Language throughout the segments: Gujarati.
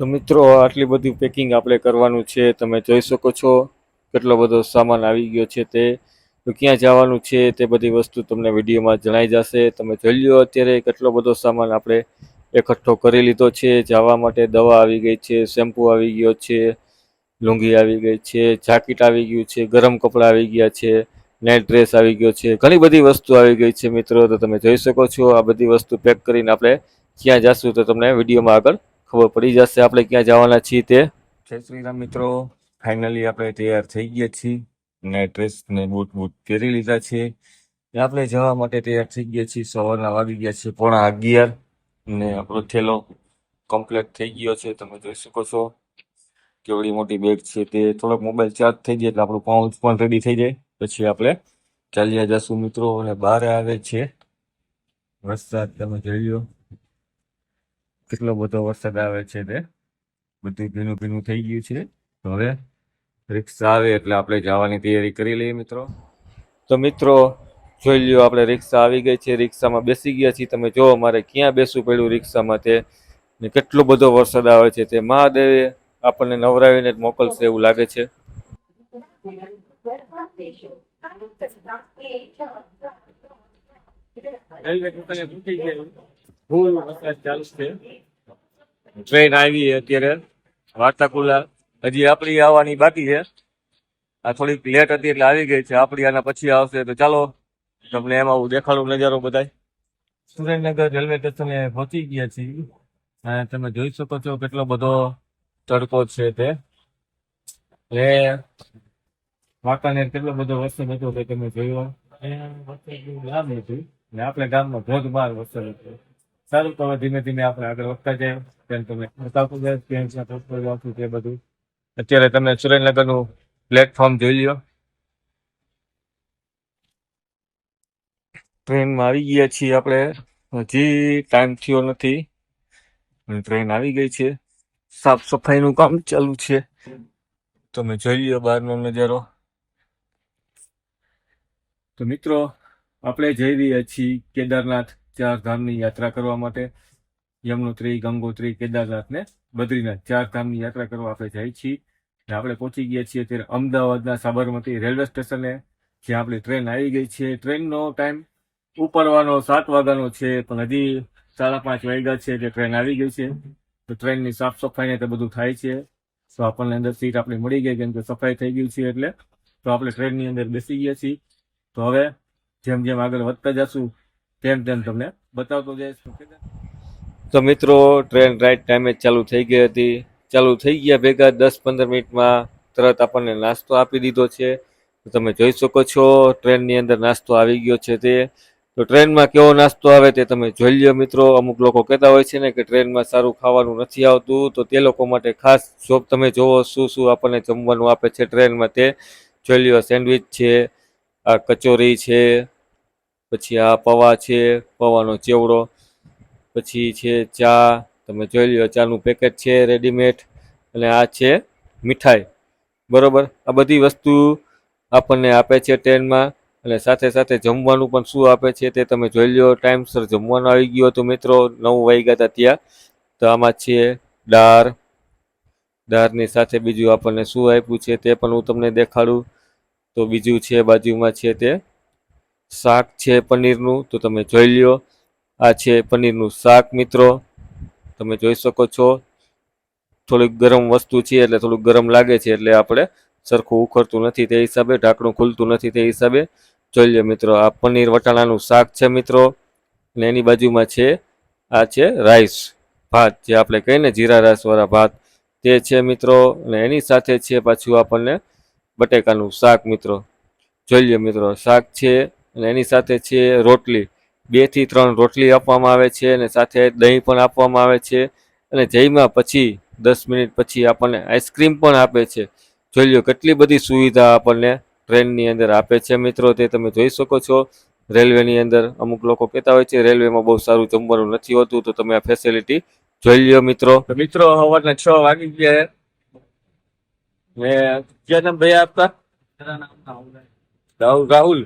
તો મિત્રો, આટલી બધી પેકિંગ આપણે કરવાનું છે. તમે જોઈ શકો છો કેટલો બધો સામાન આવી ગયો છે તે. તો ક્યાં જવાનું છે તે બધી વસ્તુ તમને વિડીયોમાં જણાઈ જશે. તમે જોઈ લ્યો અત્યારે કેટલો બધો સામાન આપણે એકઠો કરી લીધો છે. જવા માટે દવા આવી ગઈ છે, શેમ્પુ આવી ગયો છે, લુંગી આવી ગઈ છે, જાકીટ આવી ગયું છે, ગરમ કપડાં આવી ગયા છે નેટ ડ્રેસ આવી ગયો છે. ઘણી બધી વસ્તુ આવી ગઈ છે મિત્રો. તો તમે જોઈ શકો છો આ બધી વસ્તુ પેક કરીને આપણે ક્યાં જશું તો તમને વિડીયોમાં આગળ ખબર પડી જશે આપણે ક્યાં જવાના છીએ તે. જય શ્રી મિત્રો. ફાઇનલી આપણે તૈયાર થઈ ગયા છીએ ને ડ્રેસ ને બૂટ બૂટ પહેરી લીધા છે. આપણે જવા માટે તૈયાર થઈ ગયા છીએ. સવારના વાગી ગયા છે પોણા અગિયાર ને આપણો થેલો કમ્પ્લીટ થઈ ગયો છે. તમે જોઈ શકો છો કેવડી મોટી બેગ છે તે. થોડોક મોબાઈલ ચાર્જ થઈ જાય એટલે આપણું પાઉચ પણ રેડી થઈ જાય. પછી આપણે ચાલ્યા જશું મિત્રો અને બહાર આવે છે. વરસાદ તમે જોઈ લો. કેટલો બધો વરસાદ આવે છે તે? બધું ભીનું ભીનું થઈ ગયું છે. હવે રિક્ષા આવે એટલે આપણે જવાની તૈયારી કરી લઈએ મિત્રો. તો મિત્રો, જોઈ લ્યો આપણે રિક્ષા આવી ગઈ છે. રિક્ષામાં બેસી ગયા છીએ. તમે જો અમારે ક્યાં બેસવું પડ્યું રિક્ષામાં તે? ને કેટલો બધો વરસાદ આવે છે તે? મહાદેવે આપણને નવરાવીને જ મોકલશે એવું લાગે છે. ટ્રેન આવી અત્યારે. વાર્તાકુલા હજી આપણી આવવાની બાકી છે. આ થોડીક લેટ હતી એટલે આવી ગઈ છે. આપણી આના પછી આવશે તો ચાલો તમને એમાં હું દેખાડું નજારો બધાય. સુરેન્દ્રનગર રેલવે સ્ટેશને પહોંચી ગયા છીએ. અને તમે જોઈ શકો છો કેટલો બધો તડકો છે તે. એ વાંકાનેર કેટલો બધો વરસાદ હતો તે તમે જોયો. અહીંયા વરસાદનું ગામ હતું ને આપણે ગામમાં ધોધમાર વરસાદ હતો. સારું, તો ધીમે ધીમે આપણે આગળ વધતા જાય તેમ તમે બતાવતું જાય કેમ છે બધું. અત્યારે તમે સુરેન્દ્રનગરનું પ્લેટફોર્મ જોઈ લ્યો. ટ્રેનમાં આવી ગયા છીએ આપણે. હજી ટાઈમ થયો નથી. ટ્રેન આવી ગઈ છે. સાફ સફાઈનું કામ ચાલુ છે. તમે જોઈ લો બહારનો નજારો. તો મિત્રો, આપણે જઈ રહ્યા છીએ કેદારનાથ. ચાર ધામની યાત્રા કરવા માટે યમનોત્રી, ગંગોત્રી, કેદારનાથ ને બદ્રીનાથ ચાર ધામની યાત્રા કરવા આપણે જઈએ છીએ. આપણે પહોંચી ગયા છીએ ત્યારે અમદાવાદના સાબરમતી રેલવે સ્ટેશને જ્યાં આપણી ટ્રેન આવી ગઈ છે. ટ્રેનનો ટાઈમ ઉપરવાનો સાત વાગ્યાનો છે, પણ હજી સાડા પાંચ વાગ્યા છે એટલે ટ્રેન આવી ગઈ છે. તો ટ્રેનની સાફ સફાઈ ને તે બધું થાય છે. તો આપણને અંદર સીટ આપણી મળી ગઈ, કેમ કે સફાઈ થઈ ગઈ છે એટલે. તો આપણે ટ્રેનની અંદર બેસી ગયા છીએ. તો હવે જેમ જેમ આગળ વધતા જશું તેમ તેમ તમને બતાવતો જઈશ તો મિત્રો ટ્રેન રાઈટ ટાઈમે ચાલુ થઈ ગઈ હતી. ચાલુ થઈ ગયા ભેગા દસ પંદર મિનિટમાં તરત આપણને નાસ્તો આપી દીધો છે. તમે જોઈ શકો છો ટ્રેનની અંદર નાસ્તો આવી ગયો છે તે. તો ટ્રેનમાં કેવો નાસ્તો આવે તે તમે જોઈ લ્યો મિત્રો. અમુક લોકો કહેતા હોય છે ને કે ટ્રેનમાં સારું ખાવાનું નથી આવતું. તો તે લોકો માટે ખાસ જોબ તમે જોવો શું શું આપણને જમવાનું આપે છે ટ્રેનમાં તે. જોઈ લ્યો સેન્ડવિચ છે, આ કચોરી છે પછી આ પૌવા છે, પૌવાનો ચેવડો. પછી છે ચા, તમે જોઈ લ્યો, ચાનું પેકેટ છે રેડીમેડ અને આ છે મીઠાઈ. બરોબર? આ બધી વસ્તુ આપણને આપે છે ટ્રેનમાં. અને સાથે સાથે જમવાનું પણ શું આપે છે તે તમે જોઈ લ્યો, ટાઈમસર જમવાનું આવી ગયું હતું મિત્રો નવ વાગ્યા હતા ત્યાં. તો આમાં છે દાળ. દાળની સાથે બીજું આપણને શું આપ્યું છે તે પણ હું તમને દેખાડું. તો બીજું છે, બાજુમાં છે તે શાક છે પનીરનું, તો તમે જોઈ લ્યો. આ છે પનીરનું શાક, મિત્રો. તમે જોઈ શકો છો. થોડીક ગરમ વસ્તુ છે, એટલે થોડુંક ગરમ લાગે છે, એટલે આપણે સરખું ઉખડતું નથી તે હિસાબે, ઢાંકણું ખુલતું નથી તે હિસાબે. જોઈ લ્યો, મિત્રો, આ પનીર વટાણાનું શાક છે, મિત્રો. અને એની બાજુમાં છે, આ છે રાઈસ ભાત, જે આપણે કહીએ ને જીરા રાઈસવાળા ભાત. તે છે, મિત્રો, અને એની સાથે છે પાછું આપણને બટેકાનું શાક, મિત્રો. જોઈ લ્યો, મિત્રો, શાક છે અને એની સાથે છે રોટલી. બેથી ત્રણ રોટલી આપવામાં આવે છે અને સાથે દહીં પણ આપવામાં આવે છે. અને જયમાં પછી, દસ મિનિટ પછી આપણને આઈસ્ક્રીમ પણ આપે છે. જોઈ લો કેટલી બધી સુવિધા આપણને ટ્રેનની અંદર આપે છે મિત્રો. તે તમે જોઈ શકો છો. રેલવેની અંદર અમુક લોકો કહેતા હોય છે, રેલવેમાં બહુ સારું જમવાનું નથી હોતું. તો તમે આ ફેસિલિટી જોઈ લો મિત્રો. મિત્રો, સવારના છ વાગી ગયા મેં ક્યાં નામ ભાઈ આપતા? રાહુલ. રાહુલ.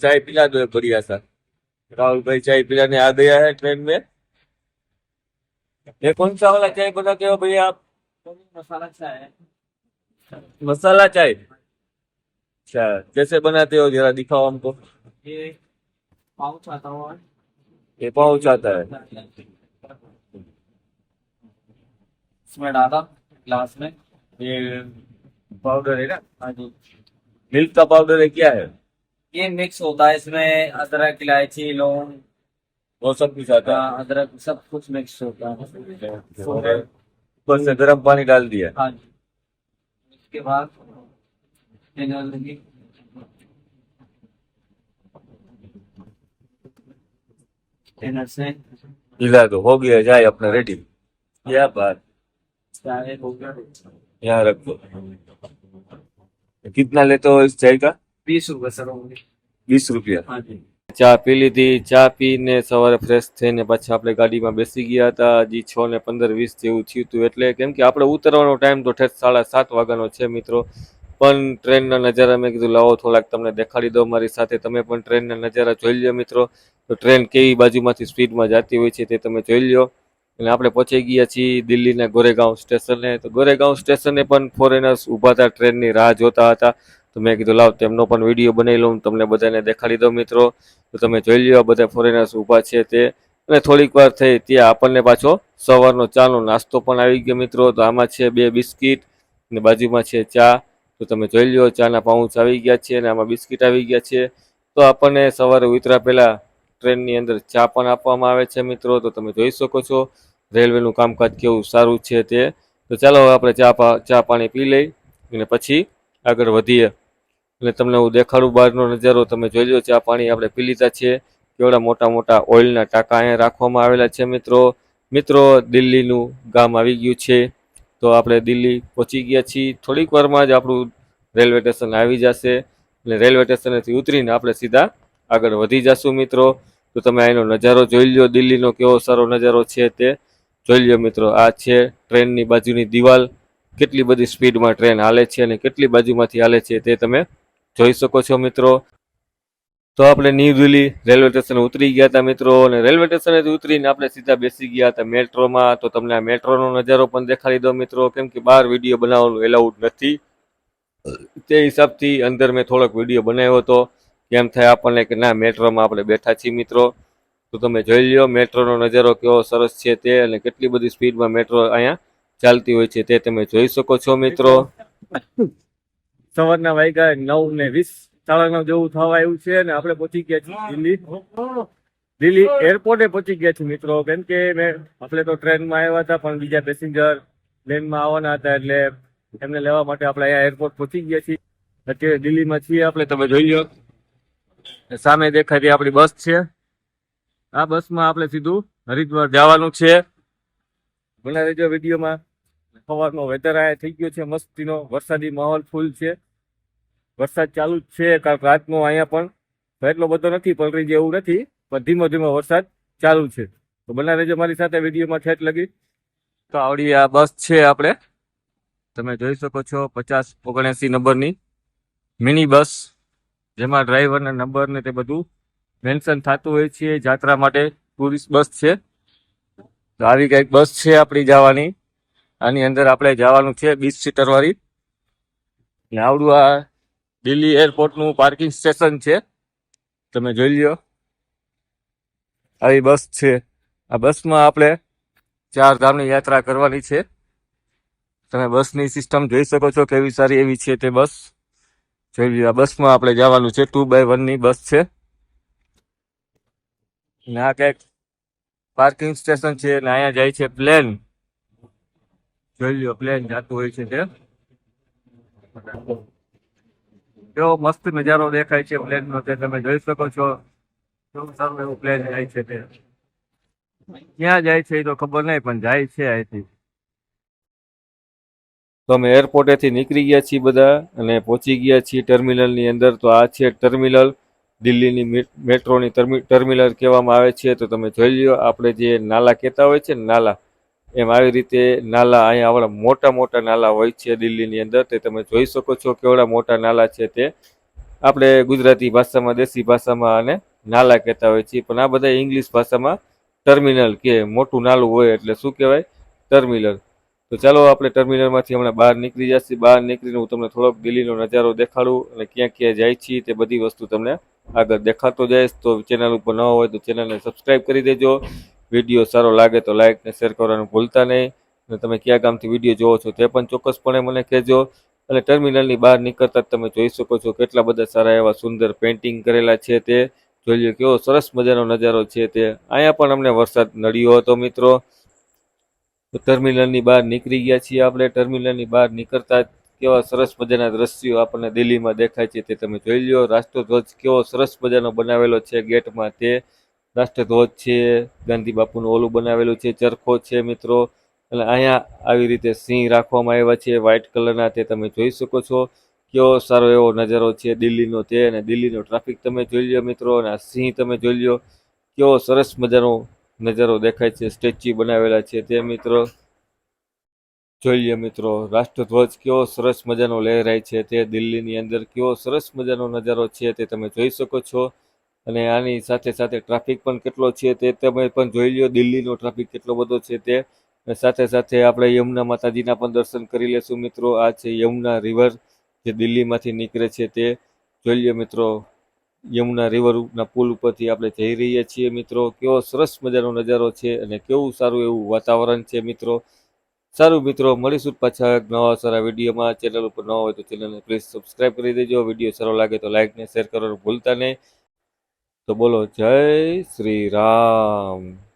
चाय पिला दो बढ़िया सा। राहुल भाई चाय पिलाने आ गया है ट्रेन में। ये कौन सा वाला चाय बना के हो भैया आप? मसाला चाय। मसाला चाय? अच्छा कैसे बनाते हो जरा दिखाओ हमको। ये हुआ है ये पाउच आता है। इसमें डाला ग्लास में। ये पाउडर है ना? हाँ मिल्क का पाउडर है क्या है? ये मिक्स होता है इसमें अदरक इलायची लौंग वो सब कुछ आता हाँ, अदरक सब कुछ मिक्स होता है। है ऊपर से गर्म पानी डाल दिया। हाँ जी। उसके बाद ये डाल देंगे। इधर से। हिला दो हो गया जाए अपना रेडी क्या बात। चाय हो गया। यहाँ रख। दो कितना लेते हो इस चाय का? વીસ રૂપિયા વીસ રૂપિયા? ચા પી લીધી ચા પીને સવારે ફ્રેશ થઈને પાછા આપણે ગાડીમાં બેસી ગયા હતા. હજી છ ને પંદર વીસ જેવું થયું હતું એટલે કેમ કે આપણે ઉતરવાનો ટાઈમ તો ઠેઠ સાડા સાત વાગ્યાનો છે મિત્રો. પણ ટ્રેનના નજારા મેં કીધું લાવો થોડાક તમને દેખાડી દો મારી સાથે. તમે પણ ટ્રેનના નજારા જોઈ લ્યો મિત્રો. તો ટ્રેન કેવી બાજુમાંથી સ્પીડમાં જતી હોય છે તે તમે જોઈ લ્યો. અને આપણે પહોંચી ગયા છીએ દિલ્હીના ગોરેગાંવ સ્ટેશને તો ગોરેગાંવ સ્ટેશને પણ ફોરેનર્સ ઊભા હતા ટ્રેનની રાહ જોતા હતા. તો મેં કીધું, લાવ, તેમનો પણ વીડિયો બનાવી લઉં, તમને બધાને દેખાડી દઉં મિત્રો. તો તમે જોઈ લ્યો, આ બધા ફોરેનર્સ ઊભા છે તે. અને થોડીક વાર થઈ, ત્યાં આપણને પાછો સવારનો ચાનો નાસ્તો પણ આવી ગયો મિત્રો. તો આમાં છે બે બિસ્કિટ, અને બાજુમાં છે ચા. તો તમે જોઈ લ્યો, ચાના પાઉચ આવી ગયા છે, અને આમાં બિસ્કિટ આવી ગયા છે. તો આપણને સવારે ઉતરા પહેલાં ટ્રેનની અંદર ચા પણ આપવામાં આવે છે મિત્રો. તો તમે જોઈ શકો છો, રેલવેનું કામકાજ કેવું સારું છે તે. તો ચાલો હવે આપણે ચા ચા પાણી પી લઈ, અને પછી આગળ વધીએ. એટલે તમને હું દેખાડું બહારનો નજારો, તમે જોઈ લો, ચા પાણી આપણે પી લીધા છે કેવડા મોટા મોટા ઓઇલના ટાંકા અહીંયા રાખવામાં આવેલા છે મિત્રો. મિત્રો, દિલ્હીનું ગામ આવી ગયું છે. તો આપણે દિલ્હી પહોંચી ગયા છીએ. થોડીક વારમાં જ આપણું રેલવે સ્ટેશન આવી જશે. એટલે રેલવે સ્ટેશનેથી ઉતરીને આપણે સીધા આગળ વધી જશું મિત્રો. તો તમે એનો નજારો જોઈ લો દિલ્હીનો કેવો સારો નજારો છે તે જોઈ લ્યો મિત્રો. આ છે ટ્રેનની બાજુની દિવાલ. કેટલી બધી સ્પીડમાં ટ્રેન હાલે છે અને કેટલી બાજુમાંથી હાલે છે તે તમે જોઈ શકો છો મિત્રો. તો આપણે ન્યૂ દિલ્હી રેલવે સ્ટેશન ઉતરી ગયા હતા મિત્રો અને રેલવે સ્ટેશનેથી ઉતરીને આપણે સીધા બેસી ગયા હતા મેટ્રોમાં. તો તમને આ મેટ્રોનો નજારો પણ દેખાડી દો મિત્રો, કેમ કે બહાર વીડિયો બનાવવાનું એલાઉડ નથી. તે હિસાબથી અંદર મેં થોડોક વીડિયો બનાવ્યો હતો. કેમ થાય આપણને કે ના, મેટ્રોમાં આપણે બેઠા છીએ મિત્રો. તો તમે જોઈ લ્યો, મેટ્રોનો નજારો કેવો સરસ છે તે અને કેટલી બધી સ્પીડમાં મેટ્રો અહીંયા ચાલતી હોય છે તે તમે જોઈ શકો છો મિત્રો. સવારના વાગ્યા નવ ને વીસ. સાડા નવ જેવું થવા આવ્યું છે અને આપણે પહોંચી ગયા છીએ દિલ્હી. દિલ્હી એરપોર્ટે પહોંચી ગયા છીએ મિત્રો. કેમ કે મેં, આપણે તો ટ્રેનમાં આવ્યા હતા, પણ બીજા પેસેન્જર પ્લેનમાં આવવાના હતા એટલે એમને લેવા માટે આપણે અહીંયા એરપોર્ટ પહોંચી ગયા છીએ. અત્યારે દિલ્હીમાં છીએ આપણે. તમે જોઈ લો. સામે દેખાતી આપણી બસ છે. આ બસમાં આપણે સીધું હરિદ્વાર જવાનું છે. બના રહેજો વિડીયોમાં. સવારનો વેધર આ થઈ ગયો છે, મસ્તીનો, વરસાદી માહોલ ફૂલ છે. વરસાદ ચાલુ જ છે કારણ કે રાતનો અહીંયા પણ. એટલો બધો નથી પલરી જેવું નથી, પણ ધીમો ધીમો વરસાદ ચાલુ છે. તો બના રહેજો મારી સાથે વિડીયોમાં ઠેઠ લગી. તો આવડી આ બસ છે આપણે. તમે જોઈ શકો છો, પચાસ ઓગણએંસી નંબરની મિની બસ, જેમાં ડ્રાઈવરના નંબર ને તે બધું મેન્શન થતું હોય છે, જાત્રા માટે ટુરિસ્ટ બસ છે. તો આવી કંઈક બસ છે આપણી જવાની. આની અંદર આપણે જવાનું છે બીસ સીટર વાળી. ને આવડું આ દિલ્હી એરપોર્ટનું પાર્કિંગ સ્ટેશન છે. તમે જોઈ લ્યો. આવી બસ છે. આ બસમાં આપણે ચાર ધામની યાત્રા કરવાની છે. તમે બસની સિસ્ટમ જોઈ શકો છો કેવી સારી એવી છે તે બસ જોઈ લ્યો, આ બસમાં આપણે જવાનું છે. ટુ બાય વનની બસ છે. ને આ કંઈક પાર્કિંગ સ્ટેશન છે ને અહીંયા જાય છે પ્લેન જોઈ લ્યો પ્લેન જાતું હોય છે તે. કેવો મસ્ત નજારો દેખાય છે પ્લેન નો તે તમે જોઈ શકો છો. કેવું સારું એવું પ્લેન જાય છે તે. ક્યાં જાય છે એ તો ખબર નહીં, પણ જાય છે અહીંથી તો અમે એરપોર્ટેથી નીકળી ગયા છીએ બધા અને પહોંચી ગયા છીએ ટર્મિનલની અંદર. તો આ છે ટર્મિનલ દિલ્હીની મેટ્રોની ટર્મિ- ટર્મિનલ કહેવામાં આવે છે. તો તમે જોઈ લો આપણે જે નાલા કહેતા હોય છે નાલા એમ આવી રીતે નાલા અહીંયા આવડા મોટા મોટા નાલા હોય છે દિલ્હીની અંદર. તે તમે જોઈ શકો છો કેવડા મોટા નાલા છે તે. આપણે ગુજરાતી ભાષામાં, દેશી ભાષામાં આને નાલા કહેતા હોય છે પણ આ બધા ઇંગ્લિશ ભાષામાં ટર્મિનલ કે મોટું નાલું હોય એટલે શું કહેવાય? ટર્મિનલ. તો ચાલો આપણે ટર્મિનલમાંથી હમણાં બહાર નીકળી જશે. બહાર નીકળીને હું તમને થોડોક દિલ્હીનો નજારો દેખાડું અને ક્યાં ક્યાં જાય છીએ તે બધી વસ્તુ તમને આગળ દેખાતો જઈશ. તો ચેનલ ઉપર ન હોય તો ચેનલને સબસ્ક્રાઈબ કરી દેજો. વીડિયો સારો લાગે તો લાઇક ને શેર કરવાનું ભૂલતા નહીં. અને તમે કયા ગામથી વીડિયો જોવો છો તે પણ ચોક્કસપણે મને કહેજો. અને ટર્મિનલની બહાર નીકળતા જ તમે જોઈ શકો છો કેટલા બધા સારા એવા સુંદર પેઇન્ટિંગ કરેલા છે તે. જોઈ લો કેવો સરસ મજાનો નજારો છે તે. અહીંયા પણ અમને વરસાદ નડ્યો હતો મિત્રો. ટર્મિનલની બહાર નીકળી ગયા છીએ આપણે. ટર્મિનલની બહાર નીકળતા કેવા સરસ મજાના દ્રશ્યો આપણને દિલ્હીમાં દેખાય છે તે તમે જોઈ લ્યો. રાષ્ટ્રધ્વજ કેવો સરસ મજાનો બનાવેલો છે ગેટમાં તે. રાષ્ટ્રધ્વજ છે, ગાંધી બાપુનું ઓલું બનાવેલું છે, ચરખો છે મિત્રો. અને અહીંયા આવી રીતે સિંહ રાખવામાં આવ્યા છે વ્હાઇટ કલરના તે તમે જોઈ શકો છો. કેવો સારો એવો નજારો છે દિલ્હીનો તે અને દિલ્હીનો ટ્રાફિક તમે જોઈ લ્યો મિત્રો અને આ સિંહ તમે જોઈ લ્યો. કેવો સરસ મજાનો નજારો દેખાય છે, સ્ટેચ્યુ બનાવેલા છે તે મિત્રો. જોઈ લ્યો મિત્રો રાષ્ટ્રધ્વજ કેવો સરસ મજાનો લહેરાય છે તે દિલ્હીની અંદર. કેવો સરસ મજાનો નજારો છે તે તમે જોઈ શકો છો. અને આની સાથે સાથે ટ્રાફિક પણ કેટલો છે તે તમે પણ જોઈ લ્યો. દિલ્હીનો ટ્રાફિક કેટલો બધો છે તે. સાથે સાથે આપણે યમુના માતાજીના પણ દર્શન કરી લેશું મિત્રો. આ છે યમુના રિવર જે દિલ્હીમાંથી નીકળે છે તે. જોઈ લ્યો મિત્રો, યમુના રિવરના પુલ ઉપરથી આપણે જઈ રહ્યા છીએ મિત્રો. કેવો સરસ મજાનો નજારો છે અને કેવું સારું એવું વાતાવરણ છે મિત્રો. સારું મિત્રો, મળીશું પાછા એક નવા સારા વિડીયોમાં. ચેનલ ઉપર ન હોય તો ચેનલને પ્લીઝ સબસ્ક્રાઇબ કરી દેજો. વીડિયો સારો લાગે તો લાઇકને શેર કરવાનું ભૂલતા નહીં. તો બોલો જય શ્રી રામ.